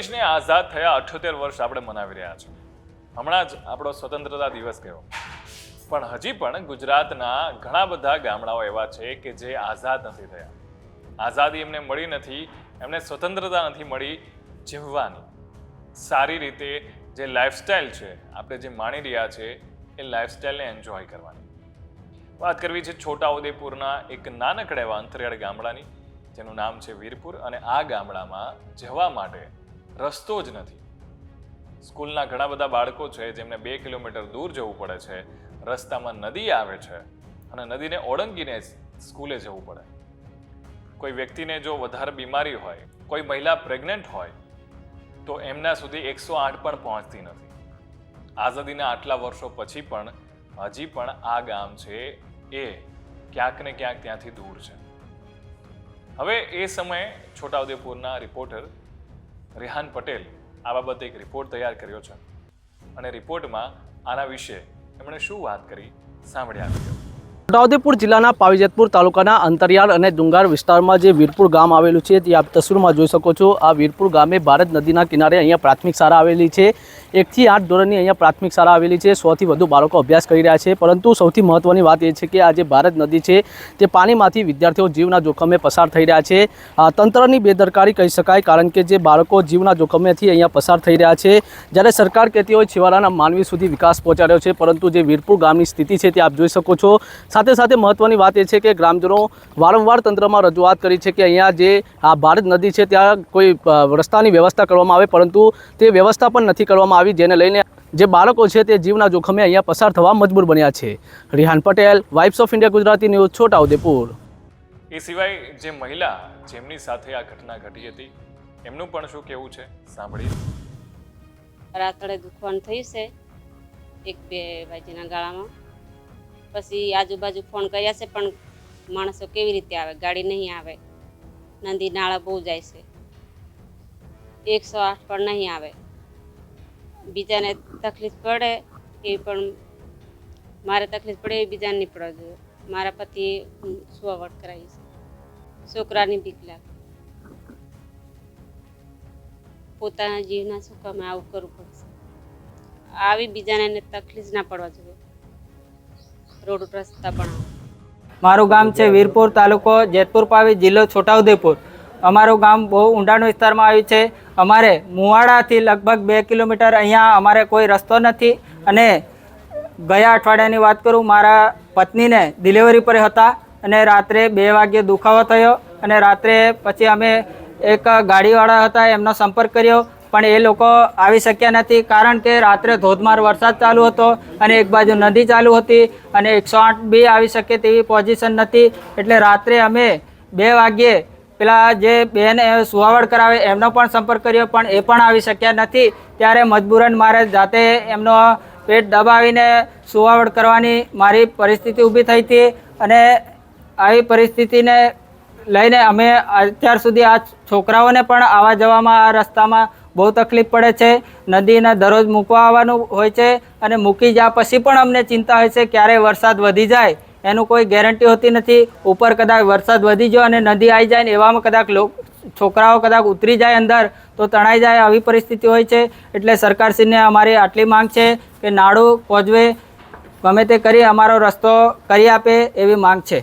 દેશને આઝાદ થયા અઠ્યોતેર વર્ષ આપણે મનાવી રહ્યા છીએ. હમણાં જ આપણો સ્વતંત્રતા દિવસ ગયો પણ હજી પણ ગુજરાતના ઘણા બધા ગામડાઓ એવા છે કે જે આઝાદ નથી થયા. આઝાદી એમને મળી નથી, એમને સ્વતંત્રતા નથી મળી જીવવાની. સારી રીતે જે લાઈફસ્ટાઈલ છે, આપણે જે માણી રહ્યા છે, એ લાઈફસ્ટાઈલને એન્જોય કરવાની. વાત કરવી છે છોટાઉદેપુરના એક નાનકડા એવા અંતરિયાળ ગામડાની, જેનું નામ છે વીરપુર અને આ ગામડામાં જવા માટે રસ્તો જ નથી. સ્કૂલના ઘણા બધા બાળકો છે જેમને બે કિલોમીટર દૂર જવું પડે છે, રસ્તામાં નદી આવે છે અને નદીને ઓળંગીને સ્કૂલે જવું પડે. કોઈ વ્યક્તિને જો વધારે બીમારી હોય, કોઈ મહિલા પ્રેગ્નન્ટ હોય, તો એમના સુધી એકસો આઠ પણ પહોંચતી નથી. આઝાદીના આટલા વર્ષો પછી પણ હજી પણ આ ગામ છે એ ક્યાંક ને ક્યાંક ત્યાંથી દૂર છે. હવે એ સમયે છોટાઉદેપુરના રિપોર્ટર રેહાન પટેલ આ બાબતે એક રિપોર્ટ તૈયાર કર્યો છે. અને રિપોર્ટમાં આના વિશે એમણે શું વાત કરી, સાંભળ્યા વીડિયો છોટાઉદેપુર જિલ્લાના પાવીજેતપુર તાલુકાના અંતરિયાળ અને ડુંગાર વિસ્તારમાં જે વીરપુર ગામ આવેલું છે, તે આપ તસવીરમાં જોઈ શકો છો. આ વીરપુર ગામે ભારત નદીના કિનારે અહીંયા પ્રાથમિક શાળા આવેલી છે. એકથી આઠ ધોરણની અહીંયા પ્રાથમિક શાળા આવેલી છે. સોથી વધુ બાળકો અભ્યાસ કરી રહ્યા છે. પરંતુ સૌથી મહત્ત્વની વાત એ છે કે આ જે ભારત નદી છે, તે પાણીમાંથી વિદ્યાર્થીઓ જીવના જોખમે પસાર થઈ રહ્યા છે. તંત્રની બેદરકારી કહી શકાય, કારણ કે જે બાળકો જીવના જોખમેથી અહીંયા પસાર થઈ રહ્યા છે. જ્યારે સરકાર કહેતી હોય, છેવાડાના માનવી સુધી વિકાસ પહોંચાડ્યો છે. પરંતુ જે વીરપુર ગામની સ્થિતિ છે, તે આપ જોઈ શકો છો. સાથે સાથે મહત્ત્વની વાત એ છે કે ગ્રામજનો વારંવાર તંત્રમાં રજૂઆત કરી છે કે અહીંયા જે આ ભારત નદી છે ત્યાં કોઈ રસ્તાની વ્યવસ્થા કરવામાં આવે પરંતુ તે વ્યવસ્થા પણ નથી કરવામાં આવી જેને લઈને જે બાળકો છે તે જીવના જોખમે અહીંયા પસાર થવા મજબૂર બન્યા છે. Rihan Patel voice of India Gujarati news Chhota Udaipur એ સિવાય જે મહિલા જેમની સાથે આ ઘટના ઘટી હતી એમનું પણ શું કેવું છે? સાંભળીએ. રાતડે દુખવાનું થયું છે એક બે ભાઈના ગાળામાં. પછી આજુબાજુ ફોન કર્યા છે, પણ માણસો કેવી રીતે આવે? ગાડી નહીં આવે. નદી નાળા બહુ જાય છે. એકસો આઠ પણ નહીં આવે. બીજાને તકલીફ પડે એ પણ મારે તકલીફ પડે એ બીજાને નહીં પડવા જોઈએ. મારા પતિએ સુવાવટ કરાવી છે? છોકરાની બીક લાગે. પોતાના જીવના સુખમાં આવું કરવું પડશે. આવી બીજાને તકલીફ ના પડવા જોઈએ. રોડ રસ્તા પણ મારું ગામ છે વીરપુર તાલુકો જેતપુર પાવી જિલ્લો છોટાઉદેપુર. અમારું ગામ બહુ ઊંડાણ વિસ્તારમાં આવ્યું છે. અમારે મુવાડાથી લગભગ બે કિલોમીટર અહીંયા અમારે કોઈ રસ્તો નથી. અને ગયા અઠવાડિયાની વાત કરું, મારા પત્નીને ડિલિવરી પર હતા અને રાત્રે બે વાગ્યે દુખાવો થયો અને રાત્રે પછી અમે એક ગાડીવાળા હતા એમનો સંપર્ક કર્યો. પણ એ લોકો આવી શક્યા નથી કારણ કે રાત્રે ધોધમાર વરસાદ ચાલુ હતો અને એક બાજુ નદી ચાલુ હતી અને એકસો આઠ બી આવી શકે તેવી પોઝિશન નથી. એટલે રાત્રે અમે બે વાગ્યે પેલા જે બેન સુવાવડ કરાવે એમનો પણ સંપર્ક કર્યો પણ એ પણ આવી શક્યા નથી. ત્યારે મજબૂરન મારે જાતે એમનો પેટ દબાવીને સુવાવડ કરવાની મારી પરિસ્થિતિ ઊભી થઈ હતી અને આવી પરિસ્થિતિને લઈને અમે અત્યાર સુધી આ છોકરાઓને પણ આવવા જવામાં આ રસ્તામાં બહુ તકલીફ પડે છે. નદીના દરરોજ મૂકવા આવવાનું હોય છે અને મૂકી જ્યાં પછી પણ અમને ચિંતા હોય છે ક્યારે વરસાદ વધી જાય એનું કોઈ ગેરંટી હોતી નથી. ઉપર કદાચ વરસાદ વધી ગયો અને નદી આવી જાય ને એવામાં કદાચ છોકરાઓ કદાચ ઉતરી જાય અંદર તો તણાઈ જાય આવી પરિસ્થિતિ હોય છે. એટલે સરકારશ્રીને અમારી આટલી માંગ છે કે નાડું પહોંચવે ગમે તે કરી અમારો રસ્તો કરી આપે એવી માંગ છે.